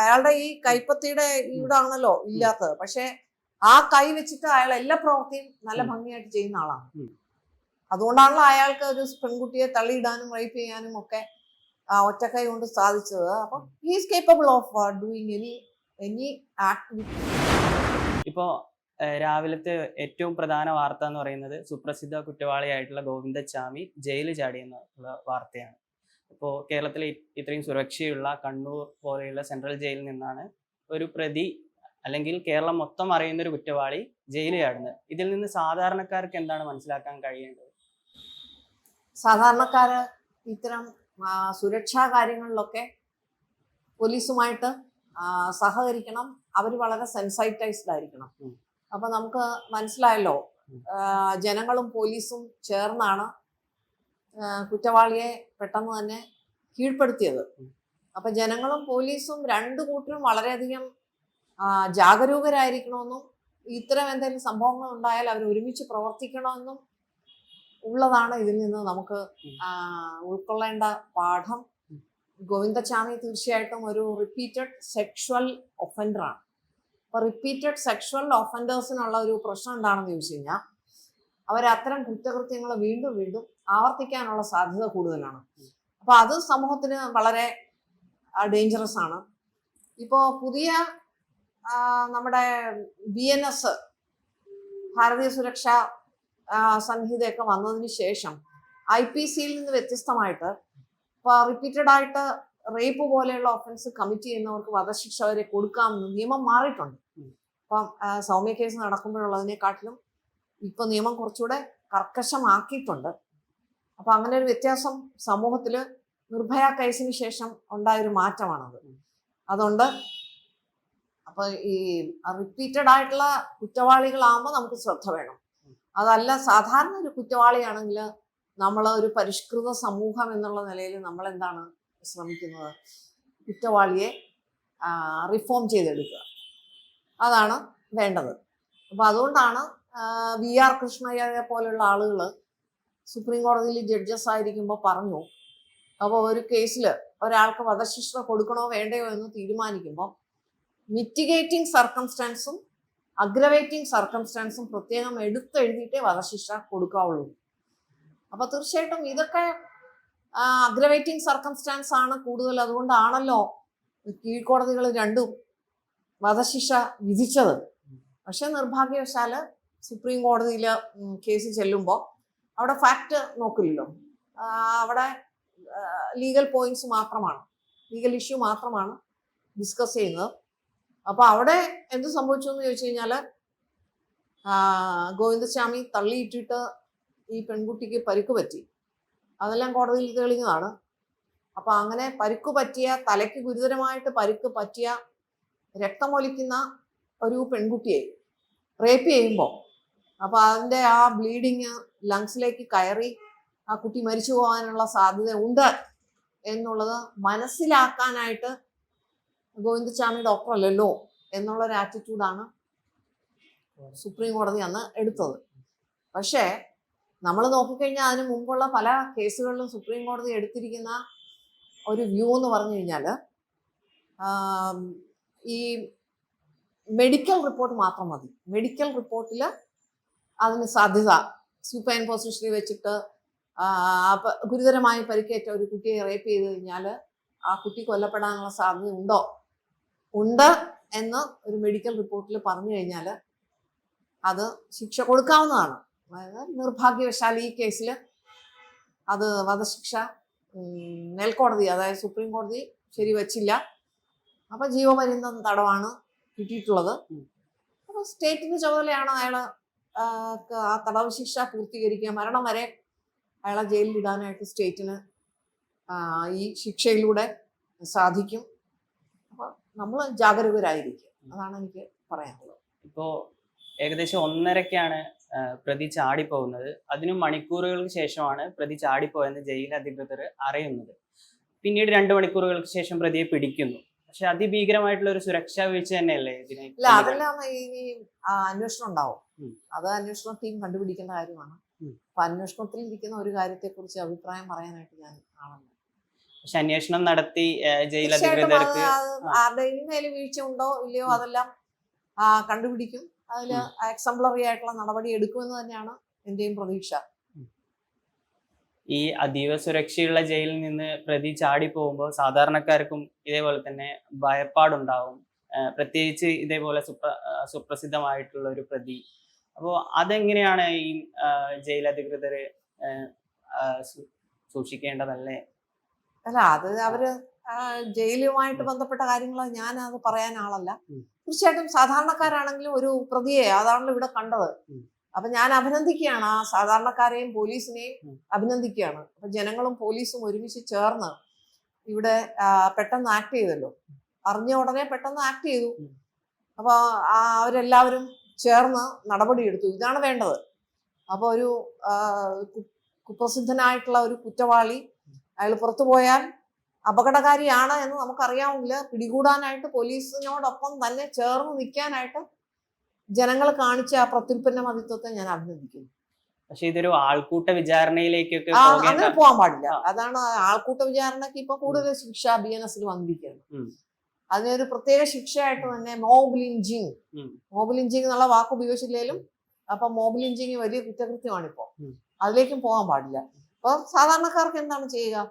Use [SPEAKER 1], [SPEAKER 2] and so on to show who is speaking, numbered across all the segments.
[SPEAKER 1] അയാളുടെ ഈ കൈപ്പത്തിയുടെ ഇവിടാണല്ലോ ഇല്ലാത്തത്. പക്ഷെ ആ കൈ വെച്ചിട്ട് അയാൾ എല്ലാ പ്രവൃത്തിയും നല്ല ഭംഗിയായിട്ട് ചെയ്യുന്ന ആളാണ്. അതുകൊണ്ടാണല്ലോ അയാൾക്ക് ഒരു പെൺകുട്ടിയെ തള്ളിയിടാനും റേപ്പ് ചെയ്യാനും ഒക്കെ ആ ഒറ്റക്കൈ കൊണ്ട് സാധിച്ചത്. അപ്പം he's capable of doing any any activity
[SPEAKER 2] ഇപ്പോ രാവിലത്തെ ഏറ്റവും പ്രധാന വാർത്ത എന്ന് പറയുന്നത് സുപ്രസിദ്ധ കുറ്റവാളിയായിട്ടുള്ള ഗോവിന്ദച്ചാമി ജയിലിൽ ചാടി എന്നുള്ള വാർത്തയാണ്. ഇപ്പോൾ കേരളത്തിൽ ഇത്രയും സുരക്ഷയുള്ള കണ്ണൂർ പോലെയുള്ള സെൻട്രൽ ജയിലിൽ നിന്നാണ് ഒരു പ്രതി അല്ലെങ്കിൽ കേരളം മൊത്തം അറിയുന്ന ഒരു കുറ്റവാളി ജയിലിൽ ചാടുന്നത് ഇതിൽ നിന്ന് സാധാരണക്കാർക്ക് എന്താണ് മനസ്സിലാക്കാൻ കഴിയേണ്ടത്?
[SPEAKER 1] സാധാരണക്കാര് ഇത്തരം സുരക്ഷാ കാര്യങ്ങളിലൊക്കെ പോലീസുമായിട്ട് സഹകരിക്കണം. അവർ വളരെ സെൻസൈറ്റൈസ്ഡ് ആയിരിക്കണം. അപ്പൊ നമുക്ക് മനസ്സിലായല്ലോ ജനങ്ങളും പോലീസും ചേർന്നാണ് കുറ്റവാളിയെ പെട്ടെന്ന് തന്നെ കീഴ്പ്പെടുത്തിയത്. അപ്പൊ ജനങ്ങളും പോലീസും രണ്ടു കൂട്ടരും വളരെയധികം ജാഗരൂകരായിരിക്കണമെന്നും ഇത്തരം എന്തെങ്കിലും സംഭവങ്ങൾ ഉണ്ടായാൽ അവർ ഒരുമിച്ച് പ്രവർത്തിക്കണമെന്നും ഉള്ളതാണ് ഇതിൽ നിന്ന് നമുക്ക് ഉൾക്കൊള്ളേണ്ട പാഠം ഗോവിന്ദചാമി തീർച്ചയായിട്ടും ഒരു റിപ്പീറ്റഡ് സെക്ഷൽ ഒഫൻഡറാണ് അപ്പൊ റിപ്പീറ്റഡ് സെക്ഷൽ ഒഫൻഡേഴ്സിനുള്ള ഒരു പ്രശ്നം എന്താണെന്ന് ചോദിച്ചു കഴിഞ്ഞാൽ അവർ അത്തരം കുറ്റകൃത്യങ്ങൾ വീണ്ടും വീണ്ടും ആവർത്തിക്കാനുള്ള സാധ്യത കൂടുതലാണ് അപ്പൊ അത് സമൂഹത്തിന് വളരെ ഡേഞ്ചറസ് ആണ് ഇപ്പോ പുതിയ നമ്മുടെ ബി എൻ എസ് ഭാരതീയ സുരക്ഷാ സംഹിതയൊക്കെ വന്നതിന് ശേഷം ഐ പി സിയിൽ നിന്ന് വ്യത്യസ്തമായിട്ട് ഇപ്പൊ റിപ്പീറ്റഡ് ആയിട്ട് റേപ്പ് പോലെയുള്ള ഒഫൻസ് കമ്മിറ്റ് ചെയ്യുന്നവർക്ക് വധശിക്ഷ വരെ കൊടുക്കാമെന്ന് നിയമം മാറിയിട്ടുണ്ട്. അപ്പം സൗമ്യ കേസ് നടക്കുമ്പോഴുള്ളതിനെക്കാട്ടിലും ഇപ്പൊ നിയമം കുറച്ചുകൂടെ കർക്കശമാക്കിയിട്ടുണ്ട്. അപ്പൊ അങ്ങനെ ഒരു വ്യത്യാസം സമൂഹത്തിൽ നിർഭയ കേസിന് ശേഷം ഉണ്ടായൊരു മാറ്റമാണത്. അതുകൊണ്ട് അപ്പൊ ഈ റിപ്പീറ്റഡ് ആയിട്ടുള്ള കുറ്റവാളികളാകുമ്പോൾ നമുക്ക് ശ്രദ്ധ വേണം. അതല്ല സാധാരണ ഒരു കുറ്റവാളിയാണെങ്കിൽ നമ്മൾ ഒരു പരിഷ്കൃത സമൂഹം എന്നുള്ള നിലയിൽ നമ്മൾ എന്താണ് ശ്രമിക്കുന്നത്? കുറ്റവാളിയെ റിഫോം ചെയ്തെടുക്കുക. അതാണ് വേണ്ടത്. അപ്പൊ അതുകൊണ്ടാണ് വി ആർ കൃഷ്ണയ്യരെ പോലെയുള്ള ആളുകൾ സുപ്രീം കോടതിയിൽ ജഡ്ജസ് ആയിരിക്കുമ്പോൾ പറഞ്ഞു അപ്പോൾ ഒരു കേസിൽ ഒരാൾക്ക് വധശിക്ഷ കൊടുക്കണോ വേണ്ടയോ എന്ന് തീരുമാനിക്കുമ്പോൾ മിറ്റിഗേറ്റിംഗ് സർക്കംസ്റ്റാൻസും അഗ്രവേറ്റിംഗ് സർക്കംസ്റ്റാൻസും പ്രത്യേകം എടുത്തെഴുതിയിട്ടേ വധശിക്ഷ കൊടുക്കാവുള്ളൂ. അപ്പൊ തീർച്ചയായിട്ടും ഇതൊക്കെ അഗ്രവേറ്റിംഗ് സർക്കംസ്റ്റാൻസ് ആണ് കൂടുതൽ. അതുകൊണ്ടാണല്ലോ കീഴ്ക്കോടതികൾ രണ്ടും വധശിക്ഷ വിധിച്ചത്. പക്ഷെ നിർഭാഗ്യവശാൽ സുപ്രീം കോടതിയിൽ കേസ് ചെല്ലുമ്പോൾ അവിടെ ഫാക്റ്റ് നോക്കില്ലല്ലോ. അവിടെ ലീഗൽ പോയിന്റ്സ് മാത്രമാണ്. ലീഗൽ ഇഷ്യൂ മാത്രമാണ് ഡിസ്കസ് ചെയ്യുന്നത്. അപ്പോൾ അവിടെ എന്ത് സംഭവിച്ചു എന്ന് ചോദിച്ചു കഴിഞ്ഞാൽ ആ, ഗോവിന്ദസ്വാമി തള്ളിയിട്ടിട്ട് ഈ പെൺകുട്ടിക്ക് പരിക്ക് പറ്റി. അതെല്ലാം കോടതിയിൽ തെളിഞ്ഞതാണ്. അപ്പോൾ അങ്ങനെ പരിക്ക് പറ്റിയ തലയ്ക്ക് ഗുരുതരമായിട്ട് പരിക്ക് പറ്റിയ രക്തമൊലിക്കുന്ന ഒരു പെൺകുട്ടിയെ റേപ്പ് ചെയ്യുമ്പോൾ അപ്പൊ അതിന്റെ ആ ബ്ലീഡിങ് ലങ്സിലേക്ക് കയറി ആ കുട്ടി മരിച്ചു പോകാനുള്ള സാധ്യത ഉണ്ട് എന്നുള്ളത് മനസ്സിലാക്കാനായിട്ട് ഗോവിന്ദസ്വാമി ഡോക്ടർ അല്ലല്ലോ എന്നുള്ള ഒരു ആറ്റിറ്റ്യൂഡാണ് സുപ്രീം കോടതി അന്ന് എടുത്തത്. പക്ഷേ നമ്മൾ നോക്കിക്കഴിഞ്ഞാൽ അതിന് മുമ്പുള്ള പല കേസുകളിലും സുപ്രീം കോടതി എടുത്തിരിക്കുന്ന ഒരു വ്യൂ എന്ന് പറഞ്ഞു കഴിഞ്ഞാൽ ഈ മെഡിക്കൽ റിപ്പോർട്ട് മാത്രം മതി. മെഡിക്കൽ റിപ്പോർട്ടിൽ അതിന് സാധ്യത. സൂപ്പൈൻ പൊസിഷനിൽ വെച്ചിട്ട് ഗുരുതരമായി പരിക്കേറ്റ ഒരു കുട്ടിയെ റേപ്പ് ചെയ്ത് കഴിഞ്ഞാൽ ആ കുട്ടി കൊല്ലപ്പെടാനുള്ള സാധ്യത ഉണ്ടോ? ഉണ്ട് എന്ന് ഒരു മെഡിക്കൽ റിപ്പോർട്ടിൽ പറഞ്ഞു കഴിഞ്ഞാൽ അത് ശിക്ഷ കൊടുക്കാവുന്നതാണ്. അതായത് നിർഭാഗ്യവശാൽ ഈ കേസിൽ അത് വധശിക്ഷ മേൽക്കോടതി അതായത് സുപ്രീം കോടതി ശരിവച്ചില്ല. അപ്പൊ ജീവപര്യന്തം തടവാണ് കിട്ടിയിട്ടുള്ളത്.
[SPEAKER 2] അപ്പോൾ
[SPEAKER 1] അപ്പൊ സ്റ്റേറ്റിന്റെ ചുമതലയാണ് അയാൾ ആ, തടവ് ശിക്ഷ പൂർത്തീകരിക്കുക മരണം വരെ അയാളെ ജയിലിൽ ഇടാനായിട്ട് സ്റ്റേറ്റിന് ഈ ശിക്ഷയിലൂടെ സാധിക്കും. അപ്പോൾ നമ്മൾ ജാഗരൂകരായിരിക്കും. അതാണ് എനിക്ക് പറയാനുള്ളത്.
[SPEAKER 2] ഇപ്പോ ഏകദേശം ഒന്നരക്കാണ് പ്രതി ചാടിപ്പോകുന്നത്. അതിനു മണിക്കൂറുകൾക്ക് ശേഷമാണ് പ്രതി ചാടിപ്പോയെന്ന് ജയിൽ അധികൃതർ അറിയുന്നത്. പിന്നീട് രണ്ട് മണിക്കൂറുകൾക്ക് ശേഷം പ്രതിയെ പിടിക്കുന്നു. പക്ഷെ അതിഭീകരമായിട്ടുള്ള ഒരു സുരക്ഷാ വീഴ്ച തന്നെയല്ലേ ഇതിനെ
[SPEAKER 1] ഇല്ല അതെല്ലാം ഈ അന്വേഷണം ഉണ്ടാവും. അത് അന്വേഷണ ടീം കണ്ടുപിടിക്കേണ്ട കാര്യമാണ്. അപ്പൊ അന്വേഷണത്തിൽ ഇരിക്കുന്ന ഒരു കാര്യത്തെ കുറിച്ച് അഭിപ്രായം പറയാനായിട്ട് ഞാൻ ആണെന്ന്
[SPEAKER 2] പക്ഷെ അന്വേഷണം നടത്തി ജയിൽ അധികൃതർക്ക്
[SPEAKER 1] ആരുടെയും മേലെ വീഴ്ച ഉണ്ടോ ഇല്ലയോ അതെല്ലാം കണ്ടുപിടിക്കും. അതിൽ എക്സംപ്ലറി ആയിട്ടുള്ള നടപടി എടുക്കുമെന്ന് തന്നെയാണ് എന്റെയും പ്രതീക്ഷ.
[SPEAKER 2] ഈ അതീവ സുരക്ഷയുള്ള ജയിലിൽ നിന്ന് പ്രതി ചാടി പോകുമ്പോൾ സാധാരണക്കാർക്കും ഇതേപോലെ തന്നെ ഭയപ്പാടുണ്ടാവും. പ്രത്യേകിച്ച് ഇതേപോലെ സുപ്ര സുപ്രസിദ്ധമായിട്ടുള്ള ഒരു പ്രതി. അപ്പോൾ അതെങ്ങനെയാണ് ഈ ജയിൽ അധികൃതർ സൂക്ഷിക്കേണ്ടതല്ലേ?
[SPEAKER 1] അല്ല അത് അവർ ജയിലുമായിട്ട് ബന്ധപ്പെട്ട കാര്യങ്ങൾ ഞാൻ അത് പറയാൻ ആളല്ല. തീർച്ചയായിട്ടും സാധാരണക്കാരാണെങ്കിലും ഒരു പ്രതിയെ അതാണല്ലോ ഇവിടെ കണ്ടത്. അപ്പൊ ഞാൻ അഭിനന്ദിക്കുകയാണ് ആ സാധാരണക്കാരെയും പോലീസിനെയും. അഭിനന്ദിക്കുകയാണ്. അപ്പൊ ജനങ്ങളും പോലീസും ഒരുമിച്ച് ചേർന്ന് ഇവിടെ പെട്ടെന്ന് ആക്ട് ചെയ്തല്ലോ. അറിഞ്ഞ ഉടനെ പെട്ടെന്ന് ആക്ട് ചെയ്തു. അപ്പൊ അവരെല്ലാവരും ചേർന്ന് നടപടിയെടുത്തു ഇതാണ് വേണ്ടത്. അപ്പൊ ഒരു കുപ്രസിദ്ധനായിട്ടുള്ള ഒരു കുറ്റവാളി അയാൾ പുറത്തു പോയാൽ അപകടകാരിയാണ് എന്ന് നമുക്കറിയാമെങ്കിൽ പിടികൂടാനായിട്ട് പോലീസിനോടൊപ്പം തന്നെ ചേർന്ന് നിൽക്കാനായിട്ട് ജനങ്ങൾ കാണിച്ച ആ പ്രത്യുൽപ്പന്ന മതിത്വത്തെ ഞാൻ അഭിനന്ദിക്കുന്നു.
[SPEAKER 2] പക്ഷെ ഇതൊരു ആൾക്കൂട്ട വിചാരണയിലേക്കൊക്കെ
[SPEAKER 1] അങ്ങനെ പോകാൻ പാടില്ല. അതാണ് ആൾക്കൂട്ട വിചാരണക്ക് ഇപ്പൊ കൂടുതൽ ശിക്ഷ ബി എൻ എസിൽ വന്നിരിക്കുന്നത്. അതിനൊരു പ്രത്യേക ശിക്ഷയായിട്ട് തന്നെ മോബിലിഞ്ചിങ് മോബിലിഞ്ചിങ് എന്നുള്ള വാക്ക് ഉപയോഗിച്ചില്ലെങ്കിലും അപ്പൊ മോബിലിഞ്ചിങ് വലിയ കുറ്റകൃത്യമാണ് ഇപ്പോ. അതിലേക്കും പോകാൻ പാടില്ല. അപ്പൊ സാധാരണക്കാർക്ക് എന്താണ് ചെയ്യുക?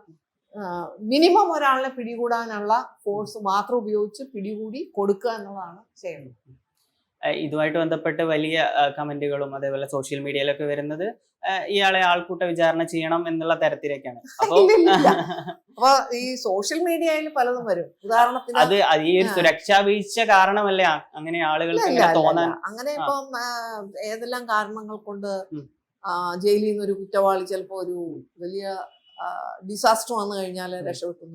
[SPEAKER 1] മിനിമം ഒരാളിനെ പിടികൂടാനുള്ള ഫോഴ്സ് മാത്രം ഉപയോഗിച്ച് പിടികൂടി കൊടുക്കുക എന്നുള്ളതാണ് ചെയ്യുന്നത്
[SPEAKER 2] ഏഹ് ഇതുമായിട്ട് ബന്ധപ്പെട്ട് വലിയ കമന്റുകളും അതേപോലെ സോഷ്യൽ മീഡിയയിലൊക്കെ വരുന്നത് ഇയാളെ ആൾക്കൂട്ട വിചാരണ ചെയ്യണം എന്നുള്ള തരത്തിലേക്കാണ്. അപ്പൊ.
[SPEAKER 1] ഈ സോഷ്യൽ മീഡിയയിൽ പലതും വരും. ഉദാഹരണത്തിന്
[SPEAKER 2] അത് ഈ ഒരു സുരക്ഷാ വീഴ്ച കാരണമല്ലേ അങ്ങനെ ആളുകൾക്ക് തോന്നാൻ?
[SPEAKER 1] അങ്ങനെ ഇപ്പം ഏതെല്ലാം കാരണങ്ങൾ കൊണ്ട് ജയിലിൽ നിന്ന് ഒരു കുറ്റവാളി ചിലപ്പോ ഒരു വലിയ ഡിസാസ്റ്റർ വന്നു കഴിഞ്ഞാൽ
[SPEAKER 2] രക്ഷപ്പെട്ടു.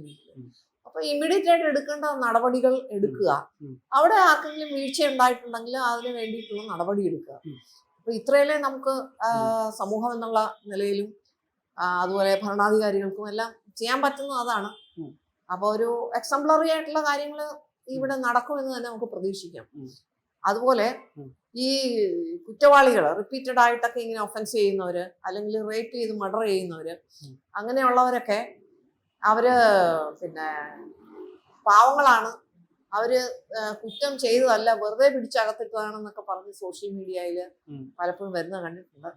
[SPEAKER 1] അപ്പൊ ഇമ്മീഡിയറ്റ് ആയിട്ട് എടുക്കേണ്ട നടപടികൾ എടുക്കുക. അവിടെ ആർക്കെങ്കിലും വീഴ്ച ഉണ്ടായിട്ടുണ്ടെങ്കിൽ അതിന് വേണ്ടിയിട്ടുള്ള നടപടി എടുക്കുക. അപ്പൊ ഇത്രയല്ലേ നമുക്ക് സമൂഹം എന്നുള്ള നിലയിലും അതുപോലെ ഭരണാധികാരികൾക്കും എല്ലാം ചെയ്യാൻ പറ്റുന്നത് അതാണ്. അപ്പൊ ഒരു എക്സംപ്ലറി ആയിട്ടുള്ള കാര്യങ്ങൾ ഇവിടെ നടക്കുമെന്ന് തന്നെ നമുക്ക് പ്രതീക്ഷിക്കാം അതുപോലെ ഈ കുറ്റവാളികൾ റിപ്പീറ്റഡ് ആയിട്ടൊക്കെ ഇങ്ങനെ ഒഫൻസ് ചെയ്യുന്നവര് അല്ലെങ്കിൽ റേപ്പ് ചെയ്ത് മർഡർ ചെയ്യുന്നവര്. അങ്ങനെയുള്ളവരൊക്കെ അവർ പിന്നെ പാവങ്ങളാണ്. അവർ കുറ്റം ചെയ്തതല്ല വെറുതെ പിടിച്ചകത്തിട്ടതാണെന്നൊക്കെ പറഞ്ഞ് സോഷ്യൽ മീഡിയയിൽ പലപ്പോഴും വരുന്നത് കണ്ടിട്ടുണ്ട്.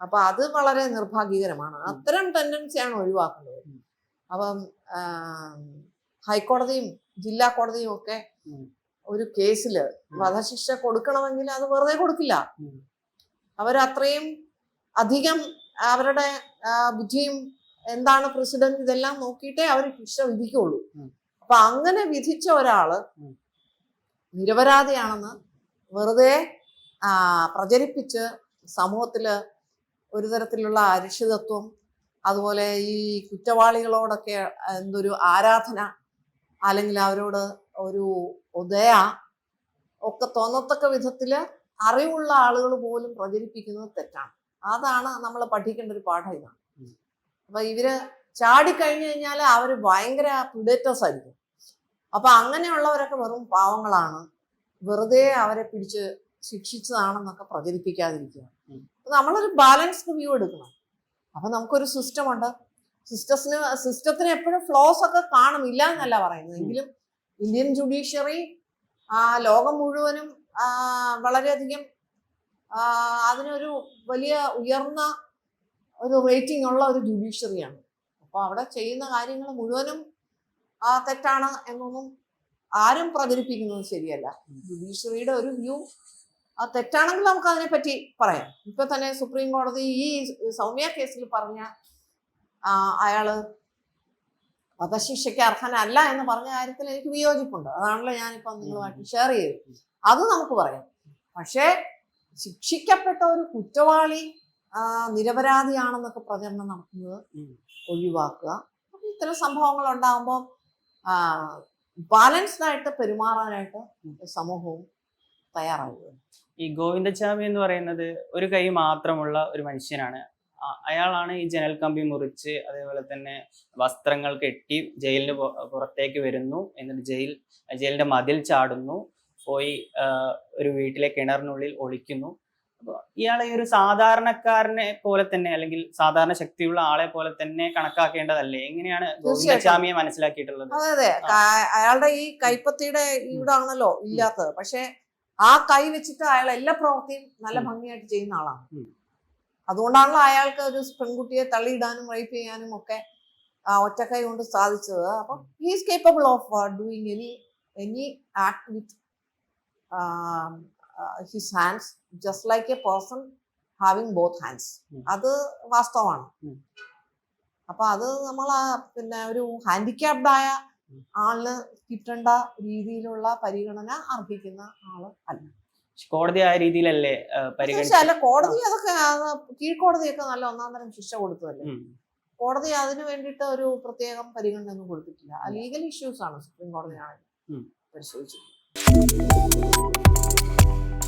[SPEAKER 1] അപ്പൊ അത് വളരെ നിർഭാഗ്യകരമാണ്. അത്തരം ടെൻഡൻസിയാണ് ഒഴിവാക്കേണ്ടത്
[SPEAKER 2] ഉം.
[SPEAKER 1] അപ്പം ഹൈക്കോടതിയും ജില്ലാ കോടതിയും ഒക്കെ ഒരു കേസിൽ
[SPEAKER 2] ഉം.
[SPEAKER 1] വധശിക്ഷ കൊടുക്കണമെങ്കിൽ അത് വെറുതെ കൊടുക്കില്ല. അവരത്രയും അധികം അവരുടെ ബുദ്ധിയും എന്താണ് പ്രസിഡന്റ് ഇതെല്ലാം നോക്കിയിട്ടേ അവർ ശിക്ഷ വിധിക്കുള്ളൂ. അപ്പൊ അങ്ങനെ വിധിച്ച
[SPEAKER 2] ഒരാൾ
[SPEAKER 1] നിരപരാധിയാണെന്ന് വെറുതെ പ്രചരിപ്പിച്ച് സമൂഹത്തിൽ ഒരു തരത്തിലുള്ള അരിഷിതത്വം അതുപോലെ ഈ കുറ്റവാളികളോടൊക്കെ എന്തൊരു ആരാധന അല്ലെങ്കിൽ അവരോട് ഒരു ഉദയ ഒക്കെ തോന്നത്തക്ക വിധത്തിൽ അറിവുള്ള ആളുകൾ പോലും പ്രചരിപ്പിക്കുന്നത് തെറ്റാണ് അതാണ് നമ്മൾ പഠിക്കേണ്ട ഒരു പാഠം ഇതാണ്. അപ്പൊ ഇവർ ചാടിക്കഴിഞ്ഞു കഴിഞ്ഞാൽ അവർ ഭയങ്കര പ്രിഡേറ്റേഴ്സ് ആയിരിക്കും. അപ്പൊ അങ്ങനെയുള്ളവരൊക്കെ വെറും പാവങ്ങളാണ്. വെറുതെ അവരെ പിടിച്ച് ശിക്ഷിച്ചതാണെന്നൊക്കെ പ്രചരിപ്പിക്കാതിരിക്കുക. നമ്മളൊരു ബാലൻസ്ഡ് വ്യൂ എടുക്കണം. അപ്പൊ നമുക്കൊരു സിസ്റ്റം ഉണ്ട്. സിസ്റ്റത്തിന് സിസ്റ്റത്തിന് എപ്പോഴും ഫ്ലോസ് ഒക്കെ കാണും. ഇല്ല എന്നല്ല പറയുന്നത്. എങ്കിലും ഇന്ത്യൻ ജുഡീഷ്യറി ആ ലോകം മുഴുവനും വളരെയധികം അതിനൊരു വലിയ ഉയർന്ന ഒരു റേറ്റിംഗ് ഉള്ള ഒരു ജുഡീഷ്യറിയാണ് അപ്പോൾ അവിടെ ചെയ്യുന്ന കാര്യങ്ങൾ മുഴുവനും തെറ്റാണ് എന്നൊന്നും ആരും പ്രചരിപ്പിക്കുന്നത് ശരിയല്ല. ജുഡീഷ്യറിയുടെ ഒരു വ്യൂ ആ തെറ്റാണെങ്കിൽ നമുക്ക് അതിനെ പറ്റി പറയാം. ഇപ്പൊ തന്നെ സുപ്രീം കോടതി ഈ സൗമ്യ കേസിൽ പറഞ്ഞ അയാൾ വധശിക്ഷയ്ക്ക് അർഹനല്ല എന്ന് പറഞ്ഞ കാര്യത്തിൽ എനിക്ക് വിയോജിപ്പുണ്ട്. അതാണല്ലോ ഞാനിപ്പോ നിങ്ങളുമായിട്ട് ഷെയർ ചെയ്തത്. അത് നമുക്ക് പറയാം. പക്ഷേ ശിക്ഷിക്കപ്പെട്ട ഒരു കുറ്റവാളി നിരപരാധിയാണെന്നൊക്കെ പ്രചരണം നടത്തുന്നത്. ഒഴിവാക്കുക. ഇത്തരം സംഭവങ്ങൾ ഉണ്ടാകുമ്പോൾ ബാലൻസ്ഡ് ആയിട്ട് പെരുമാറാനായിട്ട് സമൂഹവും തയ്യാറാവുക
[SPEAKER 2] ഈ ഗോവിന്ദച്ചാമി എന്ന് പറയുന്നത് ഒരു കൈ മാത്രമുള്ള ഒരു മനുഷ്യനാണ്. അയാളാണ് ഈ ജനൽ കമ്പി മുറിച്ച് അതേപോലെ തന്നെ വസ്ത്രങ്ങൾ കെട്ടി ജയിലിന് പുറത്തേക്ക് വരുന്നു. എന്നിട്ട് ജയിൽ ജയിലിന്റെ മതിൽ ചാടുന്നു. പോയി ഒരു വീട്ടിലെ കിണറിനുള്ളിൽ ഒളിക്കുന്നു. ഇയാളെ ഈ ഒരു സാധാരണക്കാരനെ പോലെ തന്നെ അല്ലെങ്കിൽ സാധാരണ ശക്തിയുള്ള ആളെ പോലെ തന്നെ കണക്കാക്കേണ്ടതല്ലേ? എങ്ങനെയാണ് ഗോവിന്ദസ്വാമിയെ മനസ്സിലാക്കിയിട്ടുള്ളത്?
[SPEAKER 1] അതെ അതെ. അയാളുടെ ഈ കൈപ്പത്തിയുടെ ഇവിടാണല്ലോ ഇല്ലാത്തത്. പക്ഷെ ആ കൈ വെച്ചിട്ട് അയാൾ എല്ലാ പ്രവൃത്തിയും നല്ല ഭംഗിയായിട്ട് ചെയ്യുന്ന ആളാണ്. അതുകൊണ്ടാണല്ലോ അയാൾക്ക് ഒരു പെൺകുട്ടിയെ തള്ളിയിടാനും റേപ്പ് ചെയ്യാനും ഒക്കെ ആ കൈ കൊണ്ട് സാധിച്ചത്. അപ്പം he's capable of doing any any act with his hands just like a person having both hands അത് വാസ്തവമാണ്. അപ്പൊ അത് നമ്മൾ പിന്നെ ഒരു ഹാൻഡിക്യാപ്ഡ് ആയ
[SPEAKER 2] ഉം.
[SPEAKER 1] ആളിന് കിട്ടേണ്ട രീതിയിലുള്ള പരിഗണന അർഹിക്കുന്ന ആൾ അല്ല.
[SPEAKER 2] കോടതി ആ രീതിയിലല്ലേ
[SPEAKER 1] അല്ല കോടതി അതൊക്കെ അത് കീഴ്ക്കോടതിയൊക്കെ നല്ല ഒന്നാം തരം ശിക്ഷ കൊടുത്തതല്ലേ. കോടതി അതിന് വേണ്ടിയിട്ട് ഒരു പ്രത്യേകം പരിഗണന ഒന്നും കൊടുത്തിട്ടില്ല ലീഗൽ ഇഷ്യൂസ് ആണ് സുപ്രീം കോടതിയാണ്
[SPEAKER 2] ഉം.